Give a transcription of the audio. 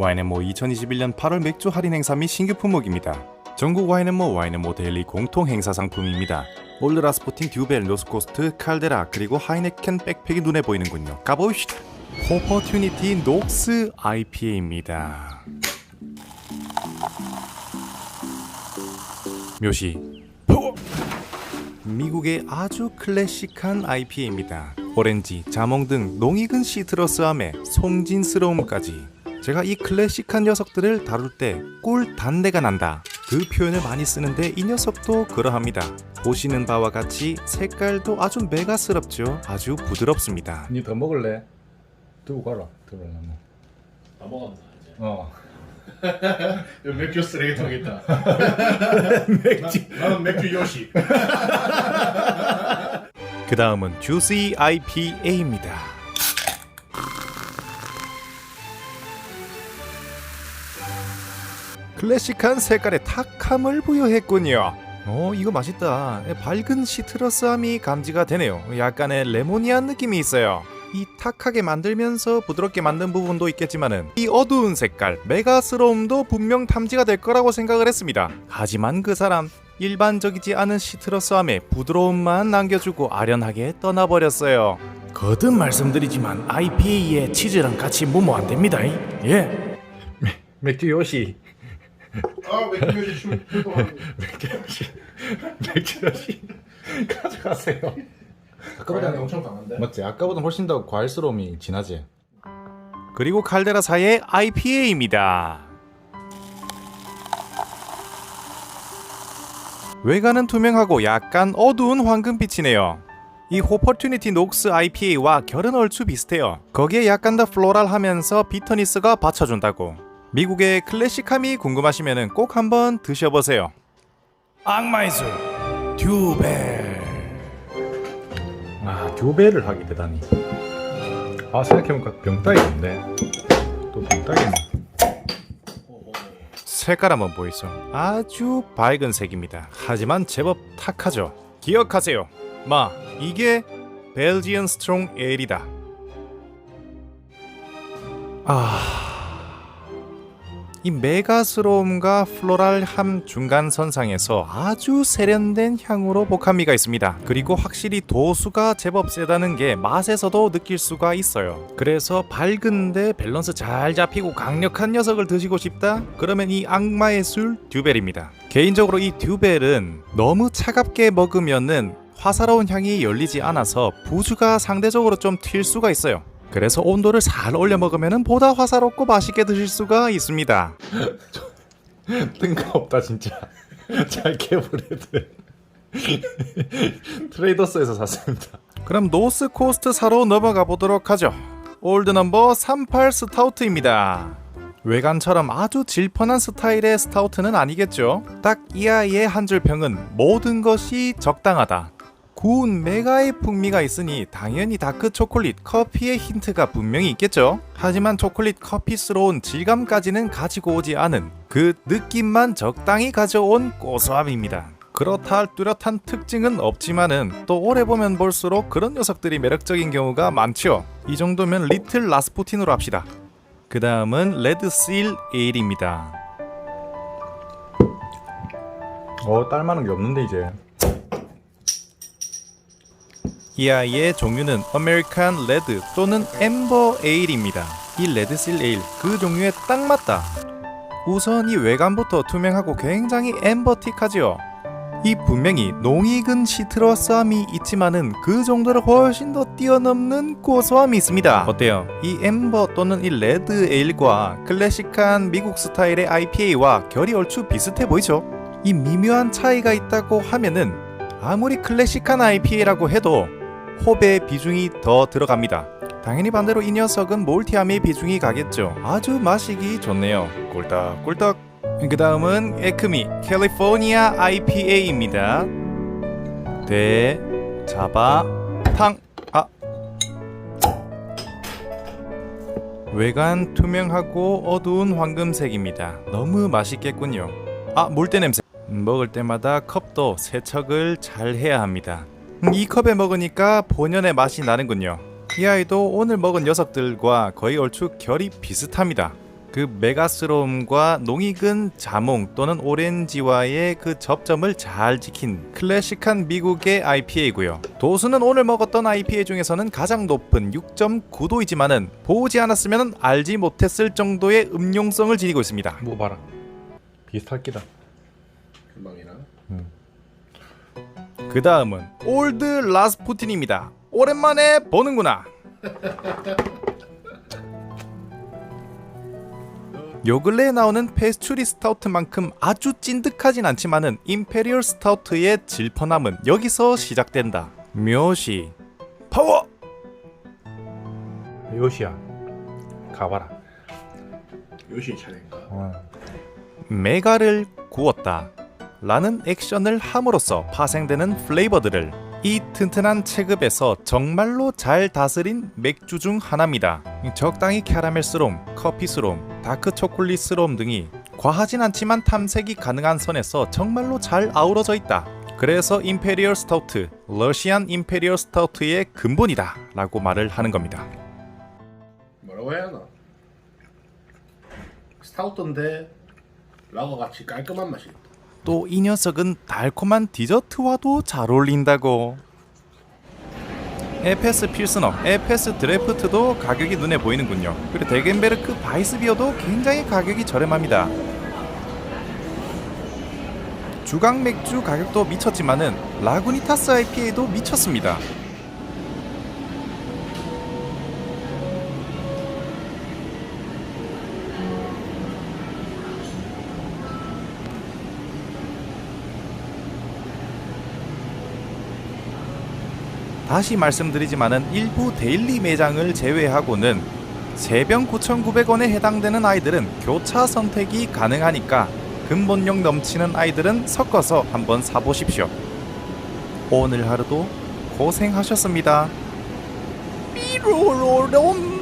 와인앤모 2021년 8월 맥주 할인 행사 및 신규 품목입니다. 전국 와인앤모 와인앤모 데일리 공통 행사 상품입니다. 올드라 스포틴 듀벨 노스코스트 칼데라 그리고 하이네켄 백팩이 눈에 보이는군요. 가보시다. 호퍼튜니티 녹스 IPA입니다. 묘시 미국의 아주 클래식한 IPA입니다. 오렌지, 자몽 등 농익은 시트러스함에 송진스러움까지 제가 이 클래식한 녀석들을 다룰 때 꿀 단내가 난다 그 표현을 많이 쓰는데 이 녀석도 그러합니다. 보시는 바와 같이 색깔도 아주 메가스럽죠. 아주 부드럽습니다. 니 더 먹을래? 들고 가라. 들어라면. 다 먹었나 이제. 어. 이거 맥주 쓰레기통 있다. 맥주. 나는 맥주 요시. 그 다음은 주시 IPA입니다. 클래식한 색깔에 탁함을 부여했군요. 어, 이거 맛있다. 밝은 시트러스함이 감지가 되네요. 약간의 레모니한 느낌이 있어요. 이 탁하게 만들면서 부드럽게 만든 부분도 있겠지만은 이 어두운 색깔, 메가스러움도 분명 탐지가 될 거라고 생각을 했습니다. 하지만 그 사람 일반적이지 않은 시트러스함에 부드러움만 남겨주고 아련하게 떠나버렸어요. 거듭 말씀드리지만 IPA에 치즈랑 같이 무모 안 됩니다. 예. 맥주 요시. 아 맥주 요시 춤 추고 하는 거. 맥주 요시. 맥주 요시. 가져가세요. 아까보다 엄청 강한데. 맞지? 아까보다 훨씬 더 과일스러움이 진하지. 그리고 칼데라사의 IPA입니다. 외관은 투명하고 약간 어두운 황금빛이네요. 이 호퍼튜니티 녹스 IPA와 결은 얼추 비슷해요. 거기에 약간 더 플로랄하면서 비터니스가 받쳐준다고. 미국의 클래식함이 궁금하시면 꼭 한번 드셔보세요. 악마의 술 듀벨 아, 듀베를 하게 되다니. 아, 생각해보니까 병따기 있네. 또 병따기는. 색깔 한번 보이소. 아주 밝은 색입니다. 하지만 제법 탁하죠. 기억하세요. 마, 이게 벨지언 스트롱 에일이다. 아, 이 메가스러움과 플로랄함 중간 선상에서 아주 세련된 향으로 복합미가 있습니다. 그리고 확실히 도수가 제법 세다는 게 맛에서도 느낄 수가 있어요. 그래서 밝은데 밸런스 잘 잡히고 강력한 녀석을 드시고 싶다? 그러면 이 악마의 술 듀벨입니다. 개인적으로 이 듀벨은 너무 차갑게 먹으면은 화사로운 향이 열리지 않아서 부주가 상대적으로 좀 튈 수가 있어요. 그래서 온도를 잘 올려 먹으면 보다 화사롭고 맛있게 드실 수가 있습니다. 뜬금없다, 진짜. 잘게 브레드. 트레이더스에서 샀습니다. 그럼 노스 코스트 사로 넘어가 보도록 하죠. 올드 넘버 38 스타우트입니다. 외관처럼 아주 질펀한 스타일의 스타우트는 아니겠죠. 딱이 아이의 한 줄 평은 모든 것이 적당하다. 구운 메가의 풍미가 있으니 당연히 다크 초콜릿, 커피의 힌트가 분명히 있겠죠. 하지만 초콜릿 커피스러운 질감까지는 가지고 오지 않은 그 느낌만 적당히 가져온 고소함입니다. 그렇다 할 뚜렷한 특징은 없지만은 또 오래 보면 볼수록 그런 녀석들이 매력적인 경우가 많죠. 이 정도면 리틀 라스푸틴으로 합시다. 그 다음은 레드실 에일입니다. 어, 딸만한 게 없는데, 이제. 이 아이의 종류는 아메리칸 레드 또는 엠버 에일입니다. 이 레드 실 에일 그 종류에 딱 맞다. 우선 이 외관부터 투명하고 굉장히 엠버틱하지요. 이 분명히 농익은 시트러스함이 있지만은 그 정도를 훨씬 더 뛰어넘는 고소함이 있습니다. 어때요? 이 엠버 또는 이 레드 에일과 클래식한 미국 스타일의 IPA와 결이 얼추 비슷해 보이죠? 이 미묘한 차이가 있다고 하면은 아무리 클래식한 IPA라고 해도 홉의 비중이 더 들어갑니다. 당연히 반대로 이 녀석은 몰티함의 비중이 가겠죠. 아주 마시기 좋네요. 꿀떡꿀떡. 그 다음은 에크미 캘리포니아 IPA입니다. 대 잡아 탕. 아. 외관 투명하고 어두운 황금색입니다. 너무 맛있겠군요. 아 물때 냄새. 먹을 때마다 컵도 세척을 잘 해야 합니다. 음, 이 컵에 먹으니까 본연의 맛이 나는군요. 이 아이도 오늘 먹은 녀석들과 거의 얼추 결이 비슷합니다. 그 메가스롬과 농익은 자몽 또는 오렌지와의 그 접점을 잘 지킨 클래식한 미국의 IPA고요. 도수는 오늘 먹었던 IPA 중에서는 가장 높은 6.9도이지만은 보지 않았으면 알지 못했을 정도의 음용성을 지니고 있습니다. 뭐 봐라. 비슷할 기다. 금방이나. 그 다음은 올드 라스푸틴입니다. 오랜만에 보는구나. 요 근래에 나오는 페스츄리 스타우트만큼 아주 찐득하진 않지만은 임페리얼 스타우트의 질펀함은 여기서 시작된다. 묘시 파워 요시야. 가봐라. 요시 차례인가? 어. 메가를 구웠다. 라는 액션을 함으로써 파생되는 플레이버들을 이 튼튼한 체급에서 정말로 잘 다스린 맥주 중 하나입니다. 적당히 캐러멜스롬, 커피스롬, 다크 초콜릿스롬 등이 과하진 않지만 탐색이 가능한 선에서 정말로 잘 아우러져 있다. 그래서 임페리얼 스타우트, 러시안 임페리얼 스타우트의 근본이다 라고 말을 하는 겁니다. 뭐라고 해야 하나? 스타우트인데 라거 같이 깔끔한 맛이 있다. 또 이 녀석은 달콤한 디저트와도 잘 어울린다고. 에페스 필스너, 에페스 드래프트도 가격이 눈에 보이는군요. 그리고 데겐베르크 바이스비어도 굉장히 가격이 저렴합니다. 주강 맥주 가격도 미쳤지만은 라구니타스 IPA도 미쳤습니다. 다시 말씀드리지만은 일부 데일리 매장을 제외하고는 세병 9,900원에 해당되는 아이들은 교차 선택이 가능하니까 근본력 넘치는 아이들은 섞어서 한번 사보십시오. 오늘 하루도 고생하셨습니다. 삐로로롬